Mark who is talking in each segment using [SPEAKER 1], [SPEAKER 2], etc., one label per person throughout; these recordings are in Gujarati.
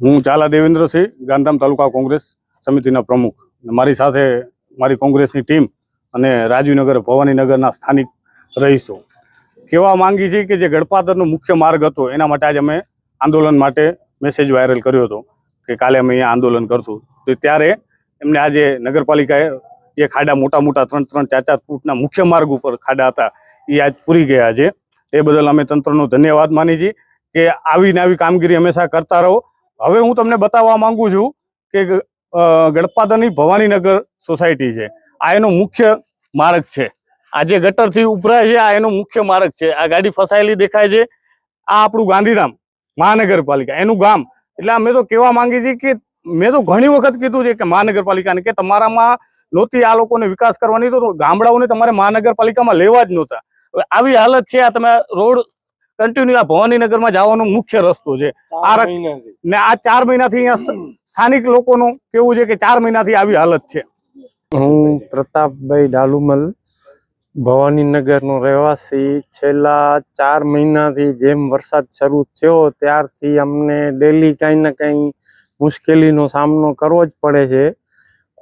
[SPEAKER 1] હું ચાલા દેવેન્દ્રસિંહ ગાંધામ તાલુકા કોંગ્રેસ સમિતિના પ્રમુખ. મારી સાથે મારી કોંગ્રેસની ટીમ અને રાજીવનગર ભવાનીનગરના સ્થાનિક રહીશો. કહેવા માંગી છે કે જે ગડપાદરનો મુખ્ય માર્ગ હતો, એના માટે આજે અમે આંદોલન માટે મેસેજ વાયરલ કર્યો હતો કે કાલે અમે અહીંયા આંદોલન કરશું. તો ત્યારે એમને આજે નગરપાલિકાએ જે ખાડા મોટા મોટા ત્રણ ત્રણ ચાર ચાર ફૂટના મુખ્ય માર્ગ ઉપર ખાડા હતા, એ આજ પૂરી ગયા છે. એ બદલ અમે તંત્રનો ધન્યવાદ માની છીએ કે આવી ને આવી કામગીરી હંમેશા કરતા રહો. હવે હું તમને બતાવવા માંગુ છું કે અ, ભવાનીનગર સોસાયટી છે. આ એનો મુખ્ય માર્ગ છે. આ જે ગટરથી ઉભરાય છે આ એનો મુખ્ય માર્ગ છે. આ ગાડી ફસાયેલી દેખાય છે. આ આપણું ગાંધીધામ મહાનગરપાલિકા એનું ગામ. એટલે અમે તો કહેવા માંગી છીએ કે મેં તો ઘણી વખત કીધું છે કે મહાનગરપાલિકાને કે તમારામાં નહોતી આ લોકોને વિકાસ કરવાની તો ગામડાઓને તમારે મહાનગરપાલિકામાં લેવા જ નહોતા. આવી હાલત છે આ તમે રોડ કન્ટિન્યુ આ ભવાનીનગરમાં જવાનો મુખ્ય રસ્તો છે. આ ને આ ચાર મહિનાથી અહીંયા સ્થાનિક લોકોનું કેવું છે કે ચાર મહિનાથી આવી હાલત છે?
[SPEAKER 2] હું પ્રતાપભાઈ ડાલુમલ ભવાનીનગરનો રહેવાસી. છેલ્લા ચાર મહિનાથી જેમ વરસાદ શરૂ થયો ત્યારથી અમને ડેલી કાંઈ ને કાંઈ મુશ્કેલીનો સામનો કરવો જ પડે છે.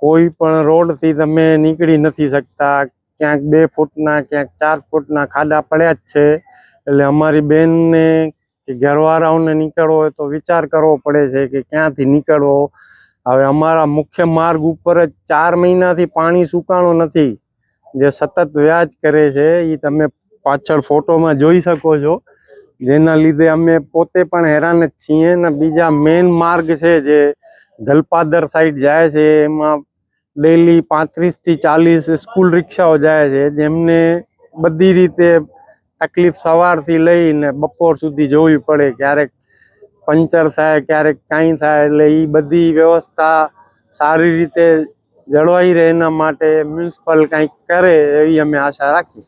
[SPEAKER 2] કોઈ પણ રોડથી તમે નીકળી નથી શકતા. ક્યાંક બે ફૂટના ક્યાંક ચાર ફૂટના ખાડા પડ્યા જ છે. એટલે અમારી બેનને કે ઘરવાળાઓને નીકળવો હોય તો વિચાર કરવો પડે છે કે ક્યાંથી નીકળવો. હવે અમારા મુખ્ય માર્ગ ઉપર જ ચાર મહિનાથી પાણી સુકાણું નથી. જે સતત વ્યાજ કરે છે એ તમે પાછળ ફોટોમાં જોઈ શકો છો. જેના લીધે અમે પોતે પણ હેરાન જ છીએ. ને બીજા મેઇન માર્ગ છે જે ગલપાદર સાઈડ જાય છે, એમાં ડેલી પાંત્રીસથી ચાલીસ સ્કૂલ રિક્ષાઓ જાય છે. જેમને બધી રીતે તકલીફ સવારથી લઈને બપોર સુધી જોવી પડે ક્યારેક પંચર થાય, ક્યારેક કાંઈ થાય, એટલે એ બધી વ્યવસ્થા સારી રીતે જળવાઈ રહે એના માટે મ્યુનિસિપલ કંઈક કરે એવી અમે આશા રાખી